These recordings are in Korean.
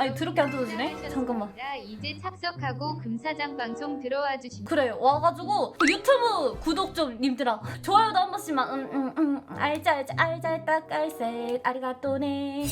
아니 드럽게 안 터지네? 잠깐만 이제 착석하고 금사장 방송 들어와 주신 그래 와가지고 그 유튜브 구독 좀 님들아 좋아요도 한 번씩만 응응응 음, 알지 알지 알지 알다 깔색 아리가또네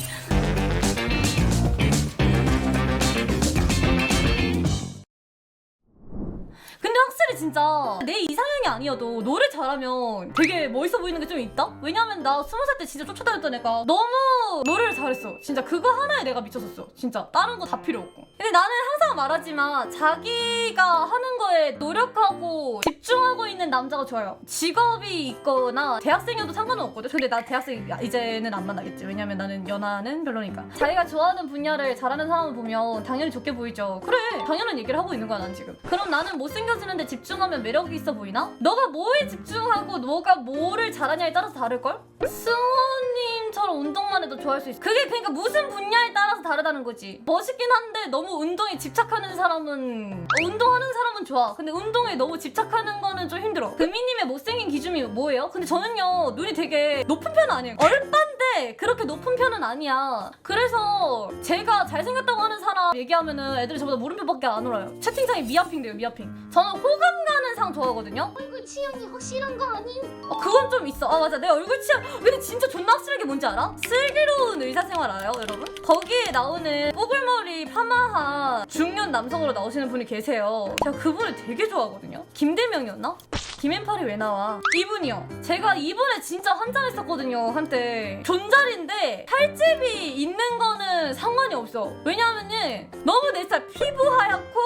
진짜. 내 이상형이 아니어도 노래 잘하면 되게 멋있어 보이는 게 좀 있다? 왜냐면 나 스무 살 때 진짜 쫓아다녔던 애가 너무 노래를 잘했어. 진짜 그거 하나에 내가 미쳤었어. 진짜 다른 거 다 필요 없고. 근데 나는 항상 말하지만 자기가 하는 거에 노력하고 집중하고 있는 남자가 좋아요. 직업이 있거나 대학생이어도 상관은 없거든. 근데 나 대학생 이제는 안 만나겠지. 왜냐면 나는 연하는 별로니까. 자기가 좋아하는 분야를 잘하는 사람을 보면 당연히 좋게 보이죠. 그래. 당연한 얘기를 하고 있는 거야 난 지금. 그럼 나는 못생겨지는데 집중 하면 매력이 있어 보이나? 너가 뭐에 집중하고 너가 뭐를 잘하냐에 따라서 다를걸? 승호님 처럼 운동만 해도 좋아할 수 있어. 그게 그러니까 무슨 분야에 따라서 다르다는 거지. 멋있긴 한데 너무 운동에 집착하는 사람은 어, 운동하는 사람은 좋아. 근데 운동에 너무 집착하는 거는 좀 힘들어. 금이님의 못생긴 기준이 뭐예요? 근데 저는요 눈이 되게 높은 편은 아니에요. 얼빤데 그렇게 높은 편은 아니야. 그래서 제가 잘생겼다고 하는 사람 얘기하면은 애들이 저보다 물음표밖에 안 울어요. 채팅창에 미아핑 돼요 미아핑. 저는 호감 가는 상 좋아하거든요 취향이 확실한 거 아님? 어, 그건 좀 있어. 아, 맞아. 내 얼굴 취향. 근데 진짜 존나 확실하게 뭔지 알아? 슬기로운 의사생활 알아요, 여러분? 거기에 나오는 뽀글머리 파마한 중년 남성으로 나오시는 분이 계세요. 제가 그분을 되게 좋아하거든요. 김대명이었나? 김앤팔이 왜 나와? 이분이요. 제가 이분에 진짜 환장했었거든요, 한때. 존잘인데 살집이 있는 거는 상관이 없어. 왜냐면은 너무 내 스타일 피부 하얗고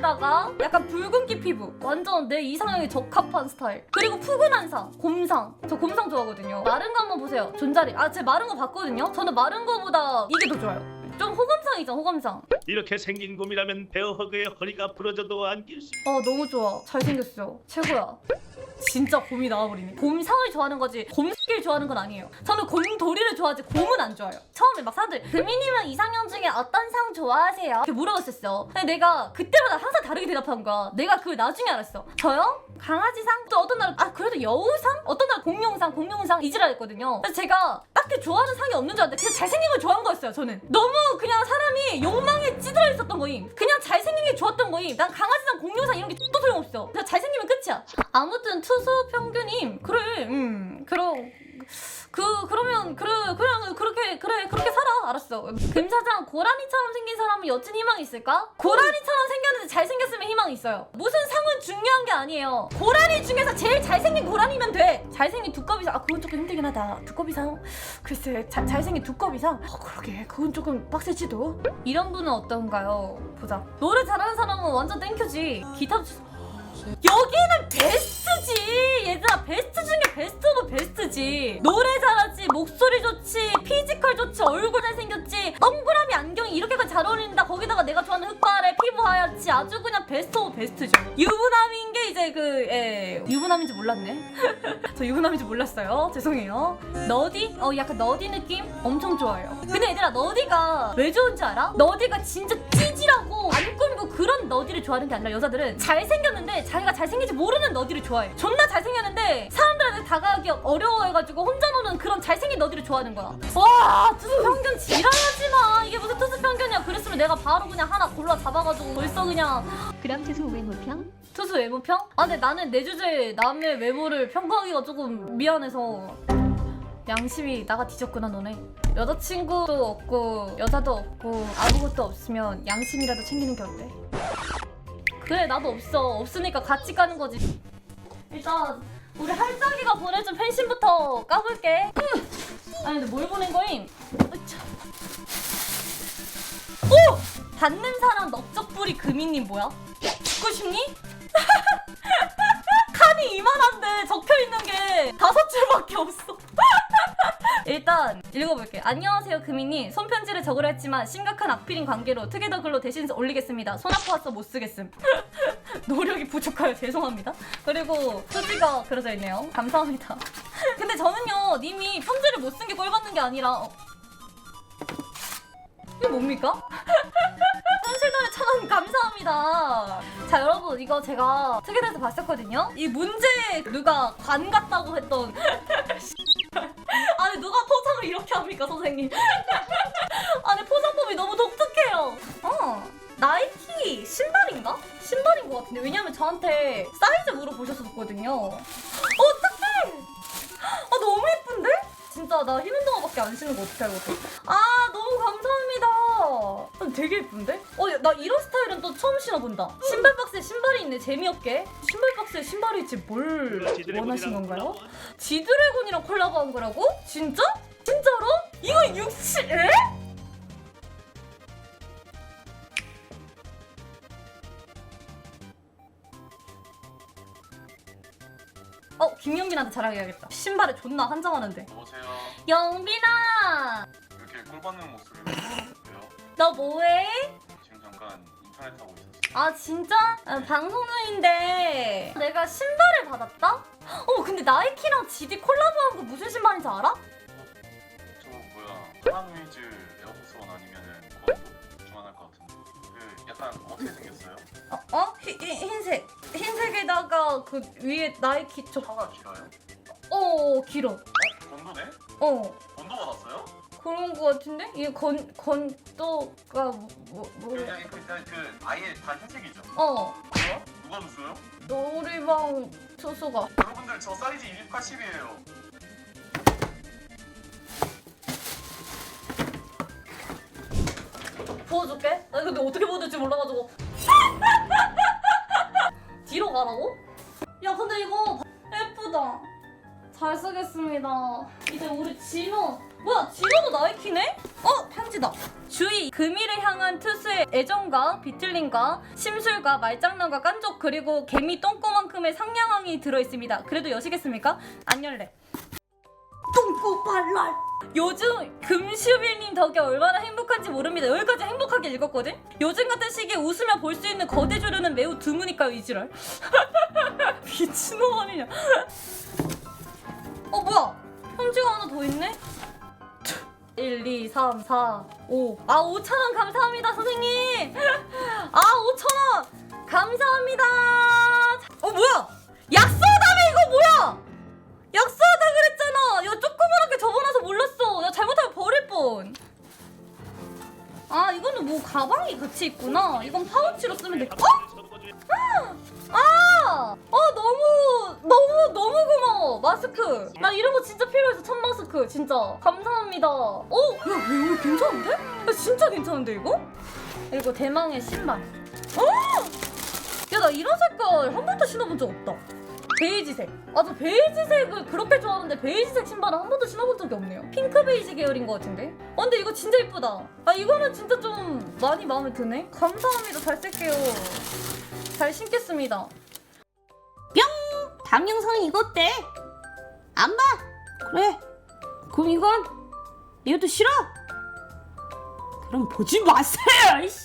흑발에다가 약간 붉은기 피부. 완전 내 이상형에 적합한 스타일. 그리고 푸근한 상, 곰상. 저 곰상 좋아하거든요. 마른 거 한번 보세요. 존잘이. 아, 제 마른 거 봤거든요. 저는 마른 거보다 이게 더 좋아요. 좀 호감상이죠, 호감상. 이렇게 생긴 곰이라면 베어 허그의 허리가 부러져도 안길 수. 어 너무 좋아 잘생겼어 최고야 진짜 곰이 나와버리네 곰상을 좋아하는 거지 곰스킬 좋아하는 건 아니에요 저는 곰돌이를 좋아하지 곰은 안 좋아해요 처음에 막 사람들 금이님은 이상형 중에 어떤 상 좋아하세요? 이렇게 물어봤었어 근데 내가 그때마다 항상 다르게 대답한 거야 내가 그걸 나중에 알았어 저요? 강아지상? 또 어떤 날은 아 그래도 여우상? 어떤 날 공룡상 공룡상 이지랄했거든요 그래서 제가 딱히 좋아하는 상이 없는 줄 알았는데 그냥 잘생긴 걸 좋아한 거였어요 저는. 너무 그냥 사람이 욕망에 찌들어 있었던 거임. 그냥 잘생긴 게 좋았던 거임. 난 강아지상 공룡상 이런 게 또 소용없어. 그냥 잘생기면 끝이야. 아무튼 투수 평균임. 그래 음 그럼 그 그러면 그래 그냥 그렇게 그래 그렇게 살아. 알았어. 금 사장 고라니처럼 생긴 사람은 여친 희망이 있을까? 고라니처럼 생겼는데 잘생겼으면 희망이 있어요. 무슨 상은 중요한 게 아니에요. 고라니 중에서 제일 잘생긴 고라니면 돼. 잘생긴 두꺼비상 아 그건 조금 힘들긴 하다. 두꺼비상 글쎄 자, 잘생긴 두꺼비상 어 그러게. 그건 조금 빡세지도. 이런 분은 어떤가요? 보자. 노래 잘하는 사람은 완전 땡큐지. 기타도 치- 여기는 베 베스트지. 노래 잘하지 목소리 좋지 피지컬 좋지 얼굴 잘생겼지. 동그라미 안경이 이렇게까지 잘 어울린다. 거기다가 내가 좋아하는 흑발에 피부 하얗지. 아주 그냥 베스트 오브 베스트죠. 유부남인 게 이제 그 예, 유부남인지 몰랐네. 저 유부남인지 몰랐어요. 죄송해요. 너디? 어 약간 너디 느낌? 엄청 좋아요. 근데 얘들아 너디가 왜 좋은지 알아? 너디가 진짜 찌질하고 안 꾸미고 그런 너디를 좋아하는 게 아니라 여자들은 잘생겼는데 자기가 잘생긴지 모르는 너디를 좋아해. 존나 잘생겼는데 사람들한테 다가가기 어려워해가지고 혼자 노는 그런 잘생긴 너디를 좋아하는 거야. 와 투수 평균 지랄하지 마. 이게 무슨 투수 평균이야. 그랬으면 내가 바로 그냥 하나 골라 잡아가지고 벌써 그냥. 그럼 투수 외모평? 투수 외모평? 아 근데 나는 내 주제에 남의 외모를 평가하기가 조금 미안해서 양심이 나가 뒤졌구나 너네 여자친구도 없고 여자도 없고 아무것도 없으면 양심이라도 챙기는 게 어때? 그래 나도 없어 없으니까 같이 가는 거지 일단 우리 할짜기가 보내준 펜신부터 까볼게 아니 근데 뭘 보낸 거임? 오! 받는 사람 넓적뿌리 금이님 뭐야? 죽고 싶니? 칸이 이만한데 적혀 있는 게 다섯 줄밖에 없어. 일단 읽어볼게. 안녕하세요 금이님. 손편지를 적으려 했지만 심각한 악필인 관계로 투게더 글로 대신 올리겠습니다. 손 아파서 못 쓰겠음. 노력이 부족하여 죄송합니다. 그리고 수지가 그려져 있네요. 감사합니다. 근데 저는요 님이 편지를 못 쓴 게 꼴받는 게 아니라 어. 이게 뭡니까? 원 감사합니다. 자 여러분 이거 제가 특이해서 봤었거든요. 이 문제 누가 관 같다고 했던 아니 누가 포장을 이렇게 합니까 선생님? 아니 포장법이 너무 독특해요. 어 나이키 신발인가? 신발인 것 같은데 왜냐면 저한테 사이즈 물어보셨었거든요. 어떡해! 아 너무 예쁜데? 진짜 나 흰 운동화밖에 안 신은 거 어떡해 이것도. 아 너무 감사. 되게 예쁜데? 어 나 이런 스타일은 또 처음 신어본다. 신발 박스에 신발이 있네 재미없게. 신발 박스에 신발이 있지 뭘 원하신 건가요? 지드래곤이랑 콜라보한 거라고? 진짜? 진짜로? 이거 67? 에? 어 김영빈한테 자랑해야겠다. 신발에 존나 한정하는데. 여보세요. 영빈아, 이렇게 꼴받는 모습을 왜요? 너 뭐해? 지금 잠깐 인터넷 하고 있었어요. 아 진짜? 아, 방송 중인데 내가 신발을 받았다? 어 근데 나이키랑 GD 콜라보한 거 무슨 신발인지 알아? 저 뭐야 파라노이즈 에어포스원 아니면은 그것도 중환할 것 같은데. 그 약간 어떻게 생겼어요? 어? 어? 흰, 흰- 흰색 흰색에다가 그 위에 나이키 저 차가 길어요? 어 길어 어? 건도네? 어 건도 받았어요? 그런 거 같은데? 이게 건, 건도가 뭐, 뭐, 그, 그냥 그, 그냥 그 아예 다 흰색이죠? 어 뭐야? 누가 줬어요? 놀이방 투수가 여러분들 저 사이즈 280이에요. 보여줄게. 나 근데 어떻게 보여줄지 몰라가지고. 뒤로 가라고? 야 근데 이거 예쁘다. 잘 쓰겠습니다. 이제 우리 진호. 뭐야 진호도 나이키네? 어 편지다. 주의 금이를 향한 투수의 애정과 비틀림과 심술과 말장난과 깐족 그리고 개미 똥꼬만큼의 상냥함이 들어있습니다. 그래도 여시겠습니까? 안 열래. 똥꼬 발랄. 요즘 금슈빌님 덕에 얼마나 행복한지 모릅니다. 여기까지 행복하게 읽었거든? 요즘 같은 시기에 웃으며 볼 수 있는 거대 조류는 매우 드무니까요, 이지랄. 미친놈 아니냐. 어, 뭐야? 편지가 하나 더 있네? 1, 2, 3, 4, 5. 아, 5,000원 감사합니다, 선생님! 아, 5,000원! 감사합니다! 어, 뭐야? 약속하다며, 이거 뭐야? 약속하다 그랬잖아. 야 조그맣게 접어놔서 몰랐어. 야 잘못하면 버릴 뻔. 아 이거는 뭐 가방이 같이 있구나. 이건 파우치로 쓰면 돼. 어? 아, 어 너무 너무 너무 고마워 마스크. 나 이런 거 진짜 필요해서 첫 마스크 진짜 감사합니다. 어, 야 이거 괜찮은데? 야 진짜 괜찮은데 이거? 그리고 대망의 신발. 어, 야나 이런 색깔 한 번도 신어본 적 없다. 베이지색. 아, 저 베이지색을 그렇게 좋아하는데 베이지색 신발은 한 번도 신어본 적이 없네요. 핑크 베이지 계열인 것 같은데? 아, 근데 이거 진짜 이쁘다. 아, 이거는 진짜 좀 많이 마음에 드네. 감사합니다. 잘 쓸게요. 잘 신겠습니다. 다음 영상은 이거 어때? 안 봐? 그래 그럼 이건 이것도 싫어? 그럼 보지 마세요 이씨.